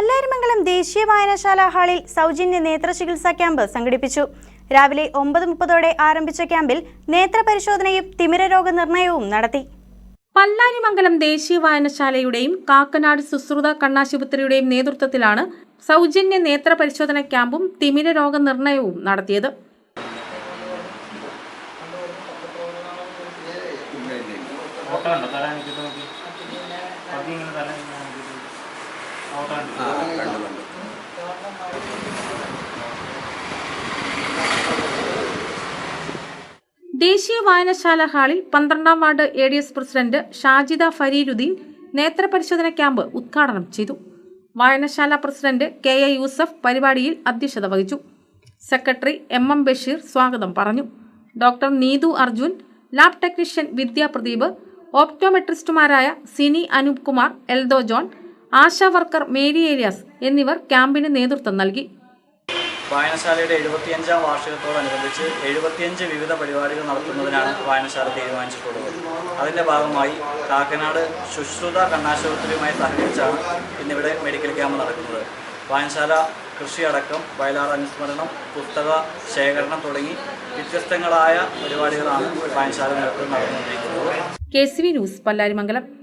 പല്ലാരിമംഗലം ദേശീയ വായനശാല ഹാളിൽ സൗജന്യ നേത്ര ചികിത്സാ ക്യാമ്പ് സംഘടിപ്പിച്ചു. രാവിലെ ഒമ്പത് മുപ്പതോടെ ആരംഭിച്ച ക്യാമ്പിൽ നേത്ര പരിശോധനയും തിമിര രോഗനിർണയവും നടത്തി. പല്ലാരിമംഗലം ദേശീയ വായനശാലയുടെയും കാക്കനാട് സുശ്രുത കണ്ണാശുപത്രിയുടെയും നേതൃത്വത്തിലാണ് സൗജന്യ നേത്ര പരിശോധന ക്യാമ്പും തിമിര രോഗനിർണയവും നടത്തിയത്. ഓട്ടോ ഉണ്ടോ? തല നോക്കി. പതി ഇങ്ങനെ ദേശീയ വായനശാല ഹാളിൽ പന്ത്രണ്ടാം ward A D S president Shajida Fareeruddin നേത്രപരിശോധന camp ഉദ്ഘാടനം ചെയ്തു. വായനശാല പ്രസിഡന്റ് കെ എ യൂസഫ് പരിപാടിയിൽ അധ്യക്ഷത വഹിച്ചു. സെക്രട്ടറി എം എം ബഷീർ സ്വാഗതം പറഞ്ഞു. Doctor Neethu Arjun lab technician Vidyapradeep ഓപ്റ്റോമെട്രിസ്റ്റുമാരായ Sini Anoop Kumar Eldo John Asha worker Mary Elias എന്നിവർ ക്യാമ്പിന് നേതൃത്വം നൽകി. വായനശാലയുടെ എഴുപത്തിയഞ്ചാം വാർഷികത്തോടനുബന്ധിച്ച് എഴുപത്തിയഞ്ച് വിവിധ പരിപാടികൾ നടത്തുന്നതിനാണ് വായനശാല തീരുമാനിച്ചിട്ടുള്ളത്. അതിന്റെ ഭാഗമായി കാക്കനാട് ശുശ്രുത കണ്ണാശുപത്രിയുമായി സഹകരിച്ചാണ് ഇന്നിവിടെ മെഡിക്കൽ ക്യാമ്പ് നടക്കുന്നത്. വായനശാല കൃഷിയടക്കം വയലാർ അനുസ്മരണം പുസ്തക ശേഖരണം തുടങ്ങി വ്യത്യസ്തങ്ങളായ പരിപാടികളാണ് വായനശാല നടത്തുന്നത്. K C V news Pallarimangalam.